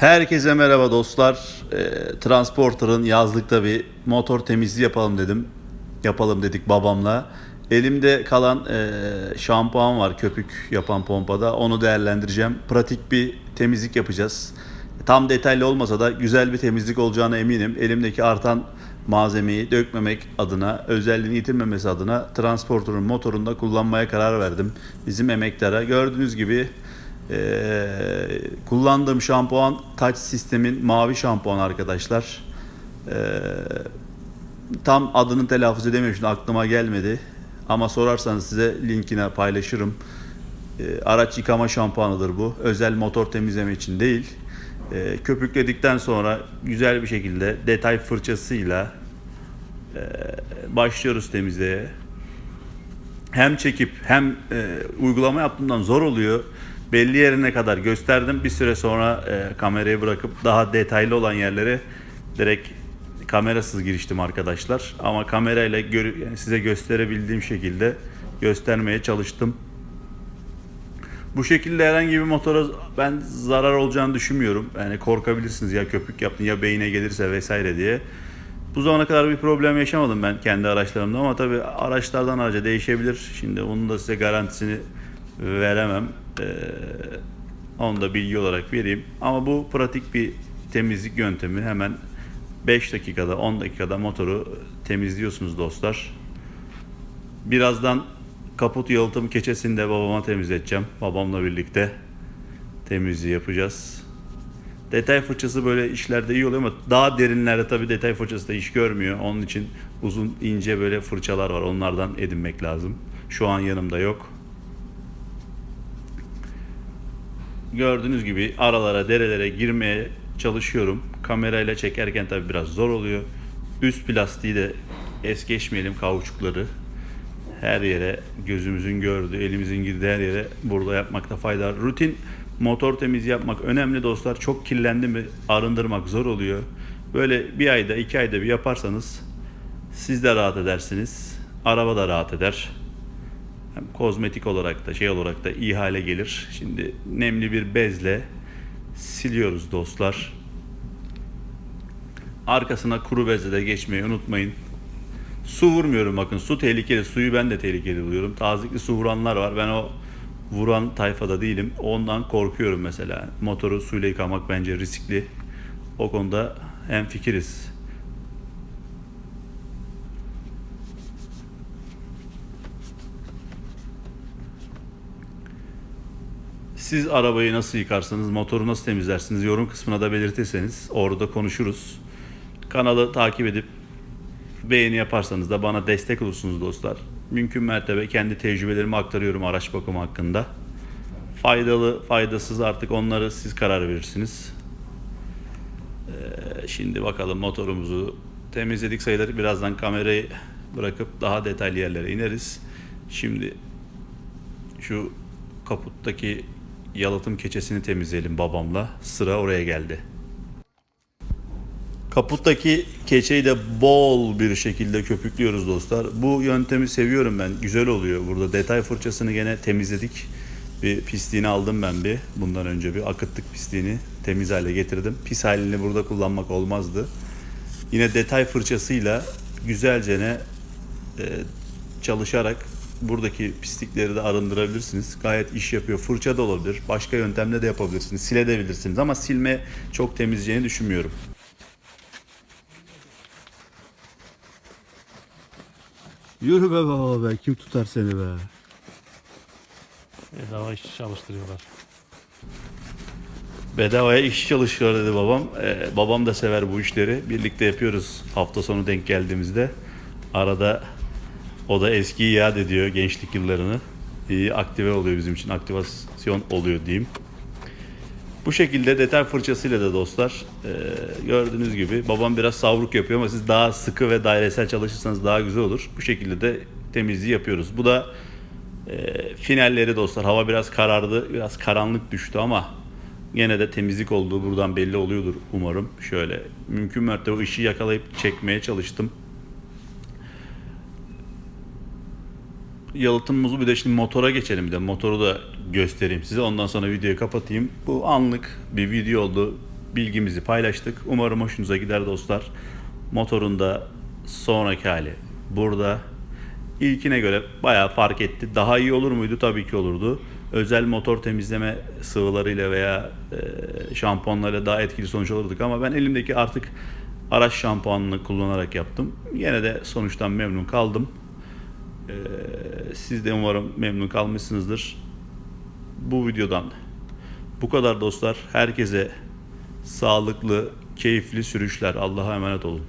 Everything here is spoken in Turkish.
Herkese merhaba dostlar. Ee, Transporter'ın yazlıkta bir motor temizliği yapalım dedim. Yapalım dedik babamla. Elimde kalan e, şampuan var köpük yapan pompada. Onu değerlendireceğim. Pratik bir temizlik yapacağız. Tam detaylı olmasa da güzel bir temizlik olacağına eminim. Elimdeki artan malzemeyi dökmemek adına, özelliğini yitirmemesi adına Transporter'ın motorunda kullanmaya karar verdim. Bizim emeklere gördüğünüz gibi ee, kullandığım şampuan Touch sistemin mavi şampuan arkadaşlar. Ee, tam adını telaffuz edemiyorum aklıma gelmedi. Ama sorarsanız size linkine paylaşırım. Ee, araç yıkama şampuanıdır bu. Özel motor temizleme için değil. Ee, köpükledikten sonra güzel bir şekilde detay fırçasıyla e, başlıyoruz temizliğe hem çekip hem e, uygulama yaptığımdan zor oluyor. Belli yerine kadar gösterdim. Bir süre sonra e, kamerayı bırakıp daha detaylı olan yerlere direkt kamerasız giriştim arkadaşlar. Ama kamerayla gör- yani size gösterebildiğim şekilde göstermeye çalıştım. Bu şekilde herhangi bir motora ben zarar olacağını düşünmüyorum. Yani korkabilirsiniz ya köpük yaptın ya beyine gelirse vesaire diye. Bu zamana kadar bir problem yaşamadım ben kendi araçlarımda ama tabii araçlardan araca değişebilir. Şimdi onun da size garantisini veremem. Ee, onu da bilgi olarak vereyim. Ama bu pratik bir temizlik yöntemi. Hemen 5 dakikada 10 dakikada motoru temizliyorsunuz dostlar. Birazdan kaput yalıtım keçesini de babama temizleteceğim. Babamla birlikte temizliği yapacağız. Detay fırçası böyle işlerde iyi oluyor ama daha derinlerde tabii detay fırçası da iş görmüyor. Onun için uzun ince böyle fırçalar var. Onlardan edinmek lazım. Şu an yanımda yok. Gördüğünüz gibi aralara, derelere girmeye çalışıyorum. Kamerayla çekerken tabii biraz zor oluyor. Üst plastiği de es geçmeyelim kauçukları. Her yere gözümüzün gördüğü, elimizin girdiği her yere burada yapmakta fayda var. Rutin motor temizliği yapmak önemli dostlar. Çok kirlendi mi arındırmak zor oluyor. Böyle bir ayda, iki ayda bir yaparsanız siz de rahat edersiniz. Araba da rahat eder. Hem kozmetik olarak da şey olarak da iyi hale gelir. Şimdi nemli bir bezle siliyoruz dostlar. Arkasına kuru bezle de geçmeyi unutmayın. Su vurmuyorum bakın. Su tehlikeli. Suyu ben de tehlikeli buluyorum. Tazikli su vuranlar var. Ben o vuran tayfada değilim. Ondan korkuyorum mesela. Motoru suyla yıkamak bence riskli. O konuda hem fikiriz. Siz arabayı nasıl yıkarsınız, motoru nasıl temizlersiniz yorum kısmına da belirtirseniz orada konuşuruz. Kanalı takip edip beğeni yaparsanız da bana destek olursunuz dostlar. Mümkün mertebe kendi tecrübelerimi aktarıyorum araç bakımı hakkında. Faydalı, faydasız artık onları siz karar verirsiniz. Ee, şimdi bakalım motorumuzu temizledik sayılır. Birazdan kamerayı bırakıp daha detaylı yerlere ineriz. Şimdi şu kaputtaki yalıtım keçesini temizleyelim babamla. Sıra oraya geldi. Kaputtaki keçeyi de bol bir şekilde köpüklüyoruz dostlar. Bu yöntemi seviyorum ben. Güzel oluyor. Burada detay fırçasını gene temizledik. Bir pisliğini aldım ben bir. Bundan önce bir akıttık pisliğini. Temiz hale getirdim. Pis halini burada kullanmak olmazdı. Yine detay fırçasıyla güzelce ne e, çalışarak buradaki pislikleri de arındırabilirsiniz. Gayet iş yapıyor. Fırça da olabilir. Başka yöntemle de yapabilirsiniz. Silebilirsiniz ama silme çok temizleyeceğini düşünmüyorum. Yürü be baba be kim tutar seni be. Bedava iş çalıştırıyorlar. Bedavaya iş çalışıyor dedi babam. Ee, babam da sever bu işleri. Birlikte yapıyoruz hafta sonu denk geldiğimizde. Arada o da eskiyi yad ediyor gençlik yıllarını. İyi aktive oluyor bizim için. Aktivasyon oluyor diyeyim. Bu şekilde detay fırçasıyla da dostlar e, gördüğünüz gibi babam biraz savruk yapıyor ama siz daha sıkı ve dairesel çalışırsanız daha güzel olur. Bu şekilde de temizliği yapıyoruz. Bu da e, finalleri dostlar. Hava biraz karardı, biraz karanlık düştü ama gene de temizlik olduğu buradan belli oluyordur umarım. Şöyle mümkün mertebe ışığı yakalayıp çekmeye çalıştım. Yalıtımımızı bir de şimdi motora geçelim bir de motoru da göstereyim size ondan sonra videoyu kapatayım. Bu anlık bir video oldu. bilgimizi paylaştık. Umarım hoşunuza gider dostlar. Motorun da sonraki hali burada. İlkine göre bayağı fark etti. Daha iyi olur muydu? Tabii ki olurdu. Özel motor temizleme sıvılarıyla veya e, şampuanlarla daha etkili sonuç alırdık ama ben elimdeki artık araç şampuanını kullanarak yaptım. Yine de sonuçtan memnun kaldım. E, siz de umarım memnun kalmışsınızdır. Bu videodan bu kadar dostlar. Herkese sağlıklı, keyifli sürüşler. Allah'a emanet olun.